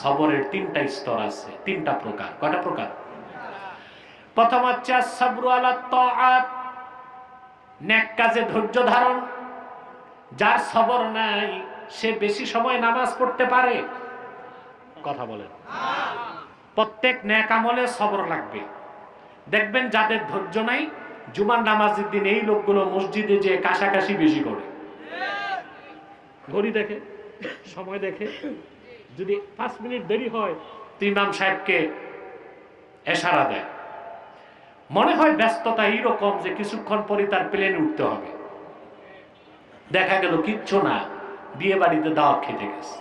সবরের তিনটা স্তর আছে, তিনটা প্রকার। কয়টা প্রকার? প্রথম হচ্ছে সাবরু আলা তাআত, নেক কাজে ধৈর্য ধারণ। যার সবর নাই, সে বেশি সময় নামাজ পড়তে পারে। কথা বলেন। প্রত্যেক ন্যাক আমলে সবর লাগবে। দেখবেন যাদের ধৈর্য নাই, জুমার নামাজের দিন এই লোকগুলো মসজিদে যে কাশাকাশি বেশি করে। ঘড়ি দেখে, সময় দেখে। যদি পাঁচ মিনিট দেরি হয় তো ইমাম সাহেবকে এশারা দেয়। মনে হয় ব্যস্ততা এইরকম যে কিছুক্ষণ পরে তার প্লেনে উঠতে হবে। দেখা গেল কিচ্ছু না বিয়ে বাড়িতে দাওয়াত খেতে গেছে।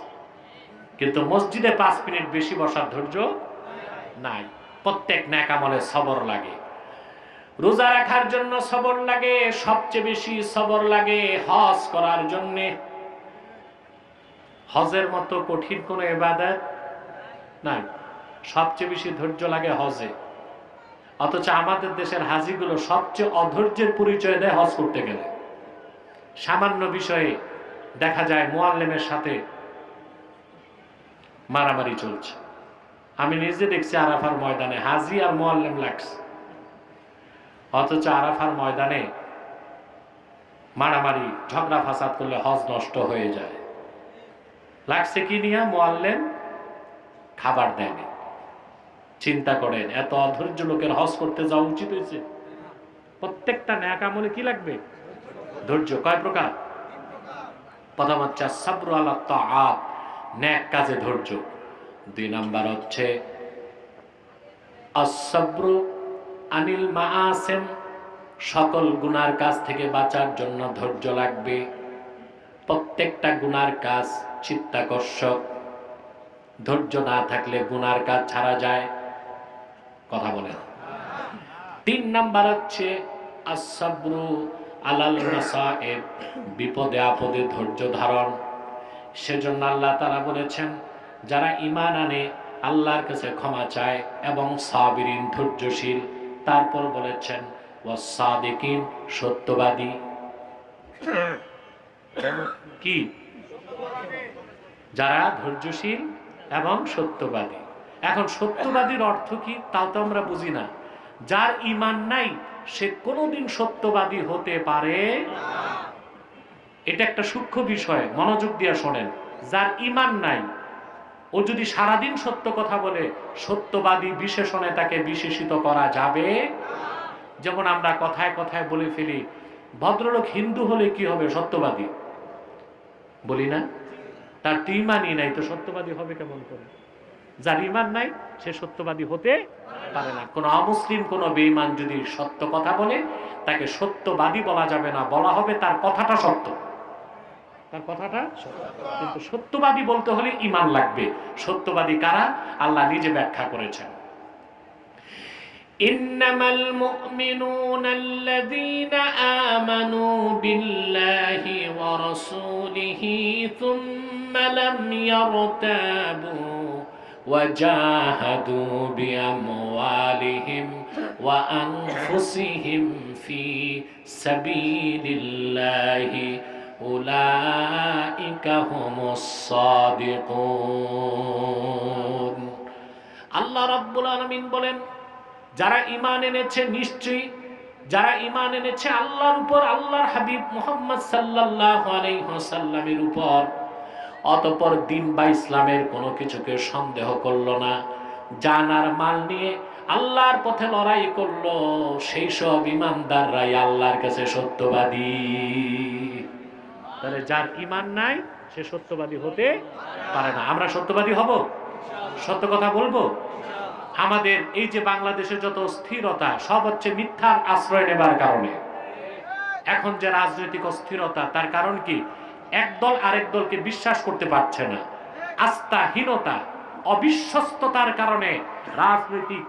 কিন্তু মসজিদে পাঁচ মিনিট বেশি বসার ধৈর্য নাই। প্রত্যেক ন্যাকামলে সবর লাগে। রোজা রাখার জন্য সবর লাগে, সবচেয়ে বেশি সবর লাগে হজ করার জন্যে। হজের মতো কঠিন কোনো এবাদত নাই। সবচেয়ে বেশি ধৈর্য লাগে হজে। অথচ আমাদের দেশের হাজিগুলো সবচেয়ে অধৈর্যের পরিচয় দেয় হজ করতে গেলে। সামান্য বিষয়ে দেখা যায় মোয়াল্লেমের সাথে মারামারি চলছে। আমি নিজে দেখছি আরাফার ময়দানে হাজি আর মোয়াল্লেম লাগছে। অথচ আরাফার ময়দানে মারামারি, ঝগড়া ফাসাদ করলে হজ নষ্ট হয়ে যায়। লাগছে কি নিয়ে? মোয়াল্লেম খাবার দেয়নি। চিন্তা করেন, এত অধৈর্য লোকের হজ করতে যাওয়া উচিত হয়েছে। প্রত্যেকটা ন্যাক আমলে কি লাগবে? ধৈর্য, কয় প্রকার? প্রথম হচ্ছে সাবরু আল্লাহ তাআত ন্যাক কাজে ধৈর্য। দুই নাম্বার হচ্ছে অসব্রু আনিল মাআসিম, সকল গুনার কাজ থেকে বাঁচার জন্য ধৈর্য লাগবে। প্রত্যেকটা গুনার কাজ চিত্তাকর্ষক। ধৈর্য না থাকলে গুনার কাজ ছাড়া যায়। কথা বলে তিন নাম্বার হচ্ছে আসাব্রু আলাল মাসায়েব, বিপদে আপদে ধৈর্য ধারণ। সেজন্য আল্লাহ তারা বলেছেন, যারা ইমান আনে, আল্লাহর কাছে ক্ষমা চায় এবং সাবিরিন ধৈর্যশীল, তারপর বলেছেন ও সাদিকিন সত্যবাদী কি? যারা ধৈর্যশীল এবং সত্যবাদী। এখন সত্যবাদীর অর্থ কি তাও তো আমরা বুঝি না। যার ইমান নাই, সে কোনোদিন সত্যবাদী হতে পারে এটা একটা সূক্ষ্ম বিষয়, মনোযোগ দিয়ে শোনেন। যার ইমান নাই, ও যদি সারাদিন সত্য কথা বলে, সত্যবাদী বিশেষণে তাকে বিশেষিত করা যাবে যেমন আমরা কথায় কথায় বলে ফেলি, ভদ্রলোক হিন্দু হলে কি হবে সত্যবাদী? বলি না। তার ইমানই নাই, তো সত্যবাদী হবে কেমন করে? যার ইমান নাই, সে সত্যবাদী হতে পারে না। কোনো অমুসলিম, কোনো বেঈমান যদি সত্য কথা বলে, তাকে সত্যবাদী বলা যাবে না, বলা হবে তার কথাটা সত্য। তার কথাটা কিন্তু সত্যবাদী বলতে হলে ইমান লাগবে। সত্যবাদী কারা? আল্লাহ নিজে ব্যাখ্যা করেছেন। إنما المؤمنون الذين آمنوا بالله ورسوله ثم لم يرتابوا وجاهدوا بأموالهم وأنفسهم في سبيل الله أولئك هم الصادقون الله رب العالمين بولن যারা ঈমান এনেছে নিশ্চয়ই, যারা ঈমান এনেছে আল্লাহর উপর, আল্লাহর হাবিব মুহাম্মদ আলাইহি উপর। অতঃপর দিন বা ইসলামের কোনো কিছুকে সন্দেহ করল না জানার মাল নিয়ে আল্লাহর পথে লড়াই করল, সেই সব ইমানদাররাই আল্লাহর কাছে সত্যবাদী। তাহলে যার ইমান নাই, সে সত্যবাদী হতে পারে না। আমরা সত্যবাদী হব? সত্য কথা বলব? আমাদের এই যে বাংলাদেশে যত স্থিরতা সব হচ্ছে মিথ্যার আশ্রয় নেবার কারণে। এখন যে রাজনৈতিক অস্থিরতা, তার কারণ কি? একদল আরেক দলকে বিশ্বাস করতে পারছে না। আস্থাহীনতা, অবিশ্বস্ততার কারণে রাজনৈতিক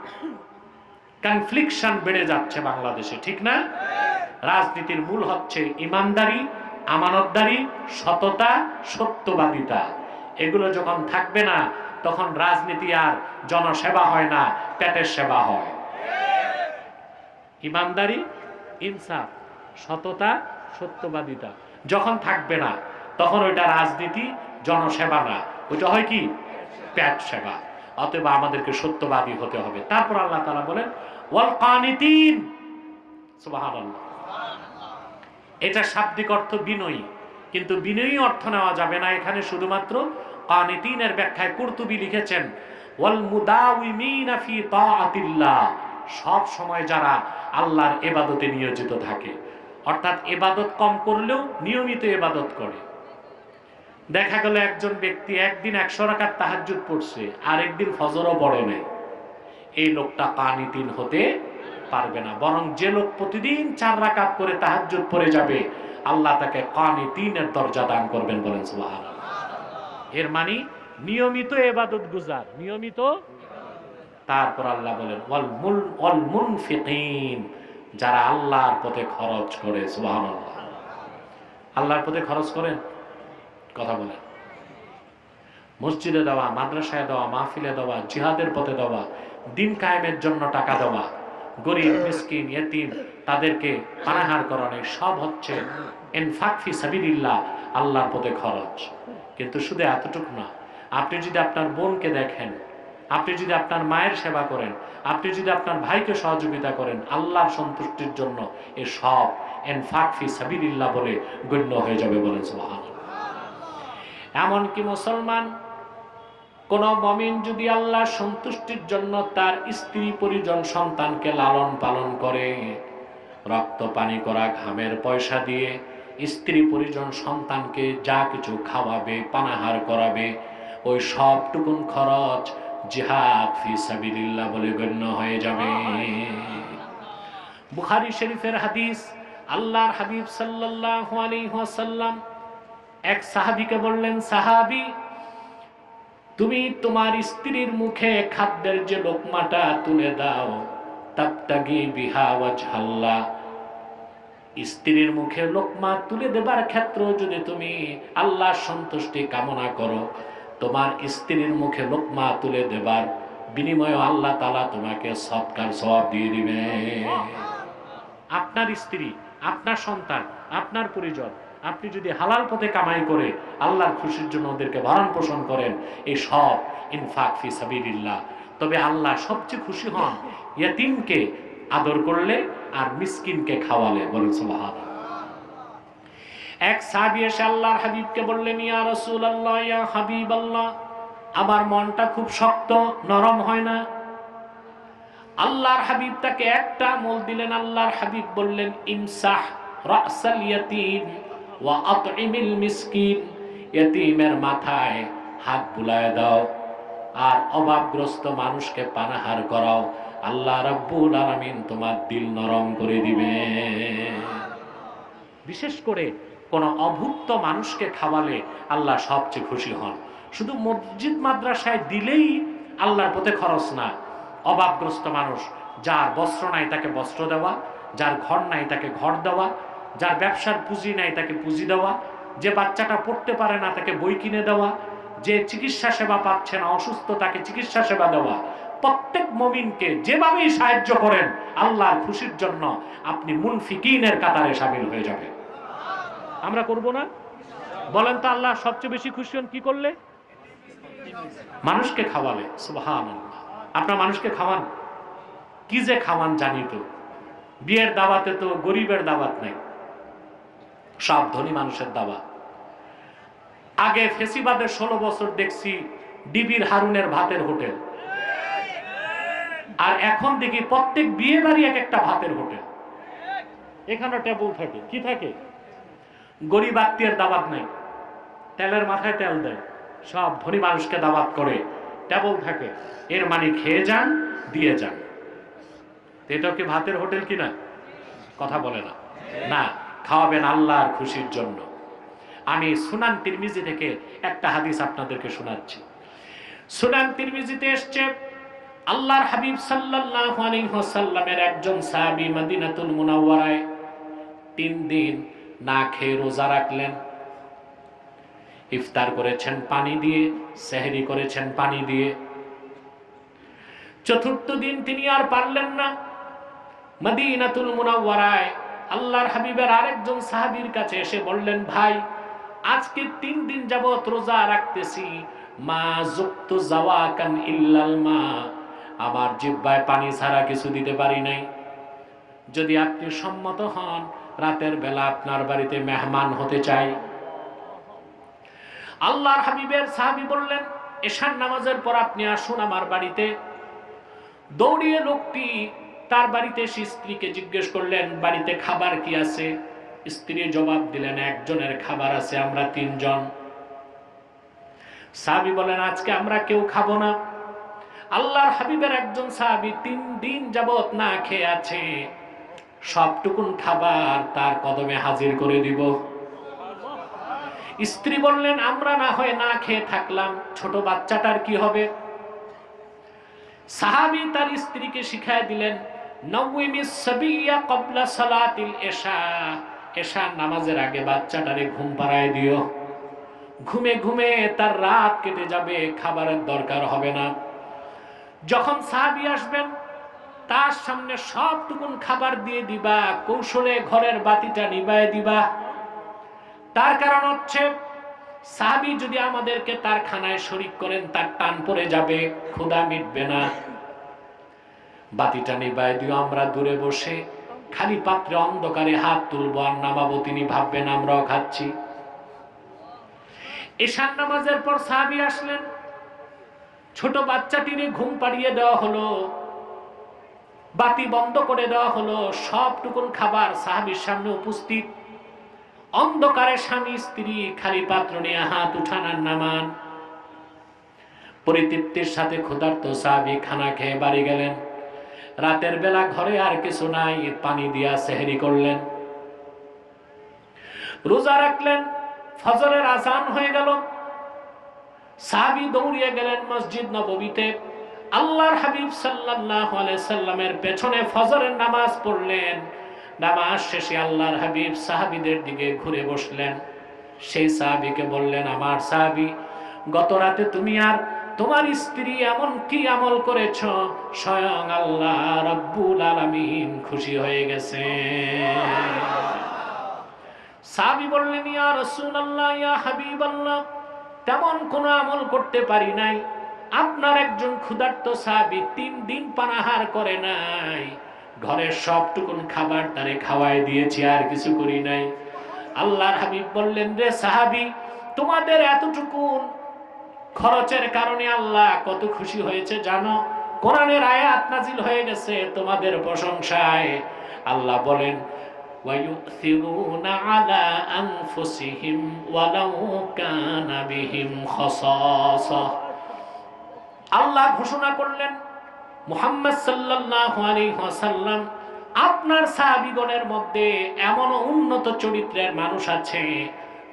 কনফ্লিকশন বেড়ে যাচ্ছে বাংলাদেশে, ঠিক না? রাজনীতির মূল হচ্ছে ইমানদারি, আমানতদারি, সততা, সত্যবাদিতা। এগুলো যখন থাকবে না তখন রাজনীতি আর জনসেবা হয় না, পেটের সেবা হয়। ইমানদারি, ইনসাফ, সততা, সত্যবাদিতা। যখন থাকবে না, তখন ওইটা রাজনীতি, জনসেবা না। ওইটা হয় কি? প্যাট সেবা। অতএব আমাদেরকে সত্যবাদী হতে হবে। তারপর আল্লাহ তাআলা বলেন, ওয়াল কানিতিন। এটা শাব্দিক অর্থ বিনয়ী। কিন্তু বিনয়ী অর্থ নেওয়া যাবে না এখানে শুধুমাত্র কানিতিনের ব্যাখ্যায় কুরতুবি লিখেছেন ওয়াল মুদাউমিনা ফি তাআতিল্লাহ সব সময় যারা আল্লাহর এবাদতে নিয়োজিত থাকে। অর্থাৎ এবাদত কম করলেও নিয়মিত এবাদত করে। দেখা গেল একজন ব্যক্তি একদিন একশো রাকাত তাহাজ্জুদ পড়ছে আর একদিন ফজরও পড়ে নাই। এই লোকটা কানিতিন হতে পারবে না, বরং যে লোক প্রতিদিন চার রাকাত করে তাহাজ্জুদ পড়ে যাবে, আল্লাহ তাকে কানিতিনের দরজা দান করবেন বলেন, সুবহানাল্লাহ। এর মানে নিয়মিত এবাদত গুজার। নিয়মিত? তারপর আল্লাহ বলেন, ওয়াল মুল, ওয়াল যারা আল্লাহর পথে খরচ করে, সুবহানাল্লাহ। আল্লাহর পথে খরচ করেন কথা বলেন। মসজিদে দেওয়া, মাদ্রাসায় দেওয়া, মাহফিলে দেওয়া, জিহাদের পথে দেওয়া, দিন কায়েমের জন্য টাকা দেওয়া, গরিব, মিসকিন, ইয়েতিম, তাদেরকে পানাহার করানো সব হচ্ছে এনফাকফি সাবিলিল্লাহ, আল্লাহর পথে খরচ। কিন্তু শুধু এতটুকু না, আপনি যদি আপনার বোনকে দেখেন, আপনি যদি আপনার মায়ের সেবা করেন, আপনি যদি আপনার ভাইকে সহযোগিতা করেন, আল্লাহর সন্তুষ্টির জন্য এ সব এনফাকফি সাবিলিল্লাহ বলে গণ্য হয়ে যাবে বলেন সুবহানাল্লাহ। এমনকি মুসলমান, কোন মমিন যদি আল্লাহ সন্তুষ্টির জন্য তার স্ত্রী পরিজন সন্তানকে লালন পালন করে, রক্ত পানি করা, ঘামের পয়সা দিয়ে স্ত্রী পরিজন সন্তানকে যা কিছু খাওয়াবে, পানাহার করাবে, ওই সবটুকুন খরচ জিহাদ ফি বলে গণ্য হয়ে যাবে। বুখারী শরীফের হাদিস, আল্লাহর হাবিব সাল্লাল্লাহু আলাইহি ওয়াসাল্লাম এক সাহাবীকে বললেন, সাহাবী, তুমি তোমার স্ত্রীর মুখে খাদ্যের যে লোকমাটা তুলে দাও, তাবতাগি বিহা ওয়াজহাল্লাহ। স্ত্রীর মুখে লোকমা তুলে দেবার ক্ষেত্র যদি তুমি আল্লাহ সন্তুষ্টি কামনা করো, তোমার স্ত্রীর মুখে লোকমা তুলে দেবার বিনিময়ে আল্লাহ তালা তোমাকে সৎকার সবাব দিয়ে দিবে। আপনার স্ত্রী, আপনার সন্তান, আপনার পরিজন, আপনি যদি হালাল পথে কামাই করে আল্লাহর খুশির জন্য ওদেরকে ভরণ পোষণ করেন, এই সব ইনফাক ফি সাবিলিল্লাহ। তবে আল্লাহ সবচেয়ে খুশি হন, ইয়াতিমকে আদর করলে আর মিসকিনকে খাওয়ালে, বলেন এক সাহাবী এসে আল্লাহর হাবিবকে বললেন, ইয়া রাসূলুল্লাহ, ইয়া হাবিবাল্লাহ, আমার মনটা খুব শক্ত, নরম হয় না? আল্লাহর হাবিব তাকে একটা আমল দিলেন, আল্লাহর হাবিব বললেন, ইমসাহ রাসাল ইয়াতিম ওয়া আতইমিল মিসকিন, ইয়াতিমের মাথায় হাত বুলায় দাও আর অভাবগ্রস্ত মানুষকে পানাহার করাও। আল্লাহ রাব্বুল আলামিন তোমার দিল নরম করে দিবে। বিশেষ করে কোন অভুক্ত মানুষকে খাওয়ালে আল্লাহ সবচেয়ে খুশি হন। শুধু মসজিদ, মাদ্রাসায় দিলেই আল্লাহর পথে খরচ না। অভাবগ্রস্ত মানুষ, যার বস্ত্র নাই তাকে বস্ত্র দেওয়া, যার ঘর নাই তাকে ঘর দেওয়া, যার ব্যবসার পুঁজি নাই তাকে পুঁজি দেওয়া, যে বাচ্চাটা পড়তে পারে না তাকে বই কিনে দেওয়া, যে চিকিৎসা সেবা পাচ্ছে না, অসুস্থ তাকে চিকিৎসা সেবা দেওয়া প্রত্যেক মমিনকে যেভাবেই সাহায্য করেন আল্লাহর খুশির জন্য আপনি মুনফিকিনের কাতারে সামিল হয়ে যাবেন। আমরা করব না? বলেন তো আল্লাহ, সবচেয়ে বেশি খুশি হন কি করলে? মানুষকে খাওয়ালে আপনার মানুষকে খাওয়ান? কি যে খাওয়ান জানি তো। বিয়ের দাওয়াতে তো গরিবের দাওয়াত নাই। সব ধনী মানুষের দাওয়াত। আগে ফেসিবাদের ষোলো বছর দেখছি, ডিবির হারুনের ভাতের হোটেল। আর এখন দেখি প্রত্যেক বিয়ে বাড়ি এক একটা ভাতের হোটেল। এখানে টেবল থাকে। কি থাকে? গরিব আত্মীয়ের দাবাত নেই। তেলের মাথায় তেল দেয়। সব ধনী মানুষকে দাবাত করে। টেবল থাকে। এর মানে খেয়ে যান, দিয়ে যান। এটাও কি ভাতের হোটেল কিনা কথা বলে না। না, খাওয়াবেন আল্লাহর খুশির জন্য। আমি সুনান তিরমিজি থেকে একটা হাদিস আপনাদেরকে শোনাচ্ছি। সুনান তিরমিজিতে এসছে আল্লাহর হাবিব সাল্লাল্লাহু আলাইহি একজন সাহাবী মদিনাতুল মুনাওয়ারায় তিন দিন না খেয়ে রোজা রাখলেন। ইফতার করেছেন পানি দিয়ে, সেহরি করেছেন পানি দিয়ে। চতুর্থ দিন তিনি আর পারলেন না। মদিনাতুল মুনাওয়ারায় আল্লাহর হাবিবের আরেকজন সাহাবীর কাছে এসে বললেন, ভাই, আজকে তিন দিন যাবত রোজা রাখতেছি, মা যুক্ত জাওয়াকান ইল্লাল মা। আমার জিব্বায় পানি ছাড়া কিছু দিতে পারি নাই। যদি আপনি সম্মত হন, রাতের বেলা আপনার বাড়িতে মেহমান হতে চাই। আল্লাহর হাবিবের সাহাবি বললেন, এশার নামাজের পর আপনি আসুন আমার বাড়িতে। দৌড়িয়ে লোকটি তার বাড়িতে এসে স্ত্রীকে জিজ্ঞেস করলেন, বাড়িতে খাবার কি আছে? স্ত্রী জবাব দিলেন, একজনের খাবার আছে, আমরা তিনজন। সাহাবি বলেন আজকে আমরা কেউ খাব না। আল্লাহর হাবিবের একজন সাহাবি তিন দিন যাবত না খেয়ে আছে। সবটুকুন খাবার তার কদমে হাজির করে দিব। স্ত্রী বললেন, আমরা না হয় না খেয়ে থাকলাম, ছোট বাচ্চাটার কি হবে? সাহাবি তার স্ত্রীকে শিখায় দিলেন নামাজের আগে বাচ্চাটারে ঘুম পাড়ায় দিও। ঘুমে ঘুমে তার রাত কেটে যাবে, খাবারের দরকার হবে না। যখন সাহাবি আসবেন, তার সামনে সবটুকুন খাবার দিয়ে দিবা, কৌশলে ঘরের বাতিটা নিবায় দিবা। তার কারণ হচ্ছে, সাহাবি যদি আমাদেরকে তার খানায় শরিক করেন, তার টান পড়ে যাবে, ক্ষুধা মিটবে না। বাতিটা নিবায় দিও আমরা দূরে বসে, খালি পাত্রে অন্ধকারে হাত তুলবো আর নামাবো, তিনি ভাববেন আমরাও খাচ্ছি। এশান নামাজের পর সাহাবি আসলেন ছোট বাচ্চাটিরে ঘুম পাড়িয়ে দেওয়া হলো। বাতি বন্ধ করে দেওয়া হলো। সবটুকুন খাবার সাহাবির সামনে উপস্থিত। অন্ধকারে স্বামী, স্ত্রী, খালি পাত্র নিয়ে হাত উঠানার নামান। পরিতৃপ্তির সাথে ক্ষুধার্ত সাহাবি খানা খেয়ে বাড়ি গেলেন। রাতের বেলা ঘরে আর কিছু নাই, পানি দিয়া সেহেরি করলেন। রোজা রাখলেন, ফজরের আজান হয়ে গেল। সাহাবি দৌড়িয়ে গেলেন মসজিদ নববীতে। আল্লাহর হাবিব আলাইহি সাল্লামের পেছনে ফজরের নামাজ পড়লেন। নামাজ শেষে আল্লাহর হাবিব সাহাবীদের দিকে ঘুরে বসলেন। সেই সাহাবীকে বললেন, আমার সাহাবী, গত রাতে তুমি আর তোমার স্ত্রী এমন কি আমল করেছ? স্বয়ং আল্লাহ রব্বুল আলামিন খুশি হয়ে গেছে। সাহাবী বললেন, ইয়া রসুল আল্লাহ ইয়া হাবিবাল্লাহ তেমন কোনো আমল করতে পারি নাই। আপনার একজন ক্ষুধার্ত সাহাবী তিন দিন পানাহার করে নাই। ঘরের সবটুকুন খাবার তারে খাওয়াই দিয়েছি, আর কিছু করি নাই। আল্লাহর হাবিব বললেন, রে সাহাবি, তোমাদের এতটুকুন খরচের কারণে আল্লাহ কত খুশি হয়েছে জানো? কোরআনের আয়াত নাজিল হয়ে গেছে তোমাদের প্রশংসায়। আল্লাহ বলেন ويؤثرون على أنفسهم ولو كان بهم خصاصة আল্লাহ ঘোষণা করলেন মুহাম্মদ সাল্লাল্লাহু আলাইহি ওয়াসাল্লাম আপনার সাহাবীগণের মধ্যে এমন উন্নত চরিত্রের মানুষ আছে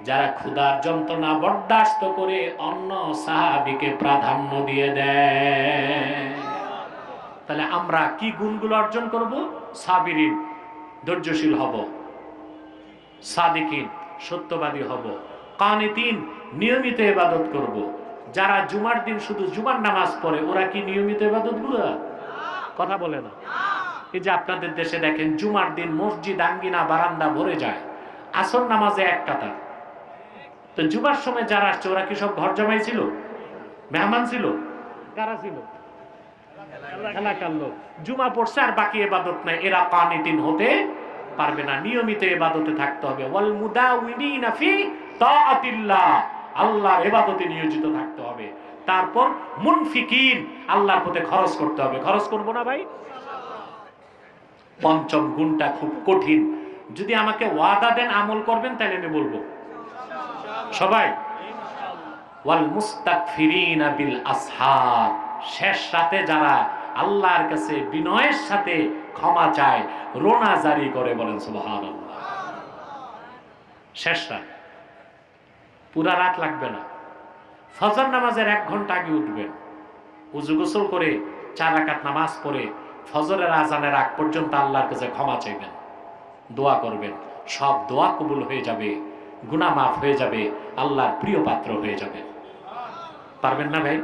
যারা ক্ষুধার যন্ত্রণা বরদাস্ত করে অন্য সাহাবীকে প্রাধান্য দিয়ে দেয় তাহলে আমরা কি গুণগুলো অর্জন করব সাবিরিন ধৈর্যশীল হব। সাদিকিন, সত্যবাদী হব। কানিতিন, নিয়মিত ইবাদত করব। যারা জুমার দিন শুধু জুমার নামাজ পড়ে, ওরা কি নিয়মিত ইবাদতগুলো? কথা বলে না। এই যে আপনাদের দেশে দেখেন, জুমার দিন মসজিদ, আঙ্গিনা, বারান্দা ভরে যায়। আসর নামাজে এক কাতার। তো জুমার সময় যারা আসছে, ওরা কি সব ঘর জমাই ছিল? মেহমান ছিল? কারা ছিল? এলাকার লোক। জুমা পড়ছে আর বাকি এবাদত নাই। এরা কানিতিন হতে পারবে না। নিয়মিত এবাদতে থাকতে হবে। ওয়াল আল্লাহর এবাদতে নিয়োজিত থাকতে হবে। তারপর মুনফিকিন, আল্লাহর পথে খরচ করতে হবে। খরচ করব না ভাই? পঞ্চম গুণটা খুব কঠিন। যদি আমাকে ওয়াদা দেন, আমল করবেন, তাহলে আমি বলব। সবাই? ওয়াল মুস্তাগফিরিনা বিল আসহার শেষ রাতে যারা আল্লাহর কাছে বিনয়ের সাথে ক্ষমা চায়, রোনা জারি করে বলেন, সুবহানাল্লাহ। শেষ রাত। পুরা রাত লাগবে না। ফজর নামাজের এক ঘণ্টা আগে উঠবেন। উজু গোসল করে চার রাকাত নামাজ পড়ে ফজরের আজানের আগ পর্যন্ত আল্লাহর কাছে ক্ষমা চাইবেন। দোয়া করবেন। সব দোয়া কবুল হয়ে যাবে, গুনাহ মাফ হয়ে যাবে, আল্লাহর প্রিয় পাত্র হয়ে যাবে। পারবেন না ভাই?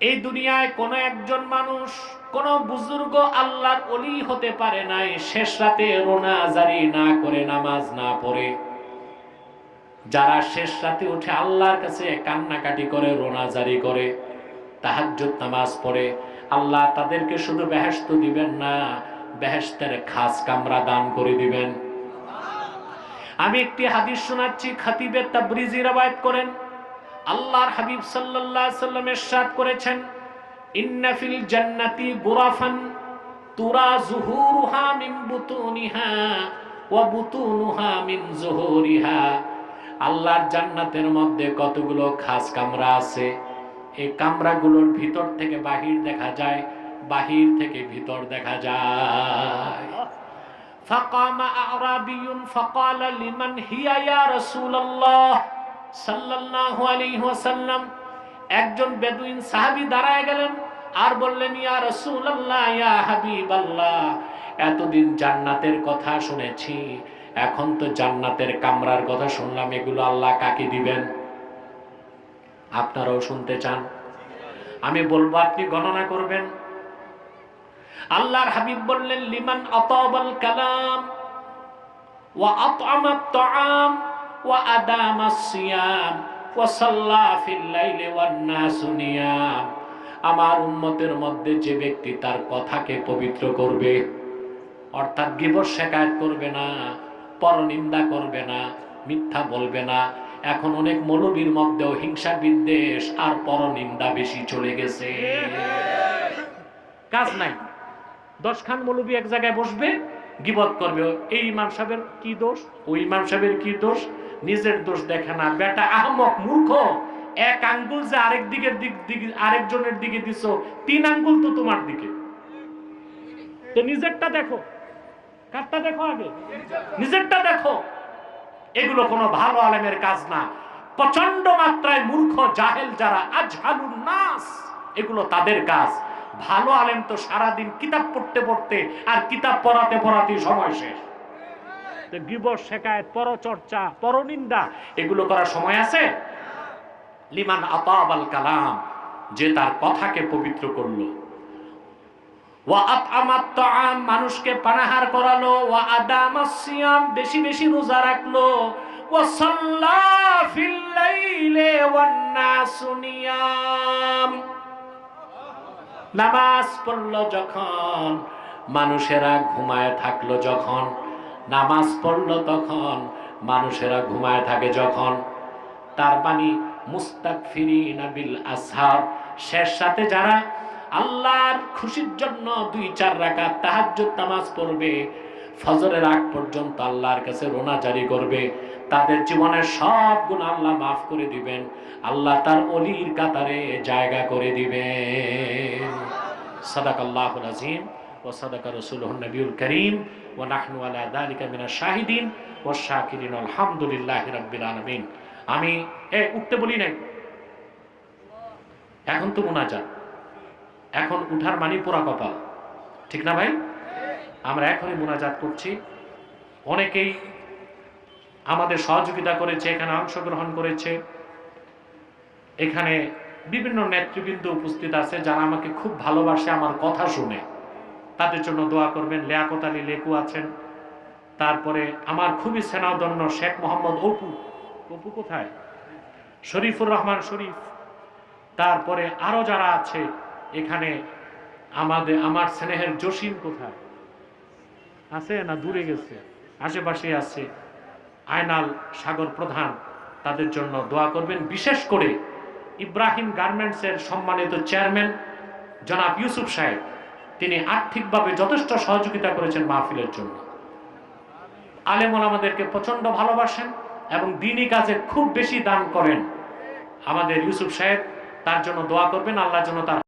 এই দুনিয়ায় কোন একজন মানুষ, কোন বুজুর্গ আল্লাহর অলি হতে পারে নাই, শেষ রাতে রোনা জারি না করে, নামাজ না পড়ে। যারা শেষ রাতে উঠে আল্লাহর কাছে কান্নাকাটি করে রোনাজারি করে, তাহাজ্জুদ নামাজ পড়ে, আল্লাহ তাদেরকে শুধু বেহেশত দিবেন না, বেহেশতের খাস কামরা দান করে দিবেন। আমি একটি হাদিস শোনাচ্ছি খাতিবে তাবরিজি রবায়ত করেন। আল্লাহর হাবিব সাল্লাল্লাহু আলাইহি সাল্লাম ইরশাদ করেছেন ইন্না ফিল জান্নাতি গুরাফান তুরা জুহুরুহা মিন বুতুনিহা ওয়া বুতুনুহা মিন জুহুরিহা আল্লাহর জান্নাতের মধ্যে কতগুলো খাস কামরা আছে এই কামরাগুলোর ভিতর থেকে বাহির দেখা যায় বাহির থেকে ভিতর দেখা যায় فقام أعرابي فقال لمن هي يا رسول الله সাল্লাহ আলিহাসাল্লাম একজন বেদুইন সাহাবি দাঁড়ায় গেলেন আর বললেন, ইয়া রসুল্লাহ ইয়া হাবিব আল্লাহ এতদিন জান্নাতের কথা শুনেছি, এখন তো জান্নাতের কামরার কথা শুনলাম, এগুলো আল্লাহ কাকে দিবেন? আপনারাও শুনতে চান? আমি বলব, আপনি গণনা করবেন। আল্লাহর হাবিব বললেন, লিমান আতাবাল কালাম ওয়া আতআমাত তাআম ওয়া আদামাস সিয়াম, ওয়া সাল্লা ফিল লাইলি আমার উম্মতের মধ্যে যে ব্যক্তি তার কথাকে পবিত্র করবে, অর্থাৎ গিবর শেখায়ত করবে না, পরনিন্দা করবে না, মিথ্যা বলবে না, এখন অনেক মৌলবীর মধ্যেও হিংসা বিদ্বেষ আর পরনিন্দা বেশি চলে গেছে। কাজ নাই। দশ খান মৌলবী এক জায়গায় বসবে, গিবত করবে। এই ইমাম সাহেবের কি দোষ? ওই ইমাম সাহেবের কি দোষ? নিজের দোষ দেখে না। বেটা আহমক মূর্খ। এক আঙ্গুল যে আরেক দিকের দিক দিকে আরেকজনের দিকে দিছ, তিন আঙ্গুল তো তোমার দিকে। নিজেরটা দেখো। কারটা দেখো আগে। নিজেরটা দেখো। এগুলো কোনো ভালো আলেমের কাজ না। প্রচণ্ড মাত্রায় মূর্খ, জাহেল যারা, আজহালুন নাস। এগুলো তাদের কাজ। ভালো আলেম তো সারাদিন কিতাব পড়তে পড়তে আর কিতাব পড়াতে পড়াতে সময় শেষ। গিবর শেখায়ত পরচর্চা পরনিন্দা এগুলো করার সময় আছে? লিমান কালাম, যে তার কথাকে পবিত্র করল। মানুষকে পানাহার করালো। বেশি বেশি রোজা রাখল। নামাজ পড়ল যখন, মানুষেরা ঘুমায় থাকল যখন। নামাজ পড়ল তখন, মানুষেরা ঘুমায় থাকে যখন। তার মানে মুস্তাকফিরিনা বিল আসহার শেষ সাথে যারা আল্লাহর খুশির জন্য দুই চার রাকাত তাহাজ্জুদ নামাজ পড়বে, ফজরের আগ পর্যন্ত আল্লাহর কাছে রোনা জারি করবে। তাদের জীবনের সব গুণ আল্লাহ মাফ করে দিবেন, আল্লাহ তার অলির কাতারে জায়গা করে দিবেন। সাদাক আল্লাহ আজিম ও সাদাক রসুলহ নবিউল করিম ও নাহনু আলা দালিকা মিনা শাহিদিন ও শাকিরিন, আলহামদুলিল্লাহ রাব্বিল আমি, এ, উঠতে বলি নাই? এখন তো মোনাজাত। এখন উঠার মানি পোড়া কপাল। ঠিক না ভাই? আমরা এখনই মোনাজাত করছি। অনেকেই আমাদের সহযোগিতা করেছে, এখানে অংশগ্রহণ করেছে। এখানে বিভিন্ন নেতৃবৃন্দ উপস্থিত আছে যারা আমাকে খুব ভালোবাসে, আমার কথা শুনে। তাদের জন্য দোয়া করবেন। লিয়াকত আলী লেকু আছেন। তারপরে আমার খুবই সেনাদন্য শেখ মোহাম্মদ অপু। অপু কোথায়? শরীফুর রহমান শরীফ। তারপরে আরও যারা আছে, এখানে আমাদের, আমার স্নেহের জসিম কোথায়? আছে না দূরে গেছে? আশেপাশে আছে। আয়নাল সাগর প্রধান, তাদের জন্য দোয়া করবেন। বিশেষ করে ইব্রাহিম গার্মেন্টসের সম্মানিত চেয়ারম্যান জনাব ইউসুফ সাহেব। তিনি আর্থিকভাবে যথেষ্ট সহযোগিতা করেছেন মাহফিলের জন্য। আলেম আমাদেরকে প্রচণ্ড ভালোবাসেন এবং দিনই কাজে খুব বেশি দান করেন। আমাদের ইউসুফ সাহেব, তার জন্য দোয়া করবেন আল্লাহর জন্য তার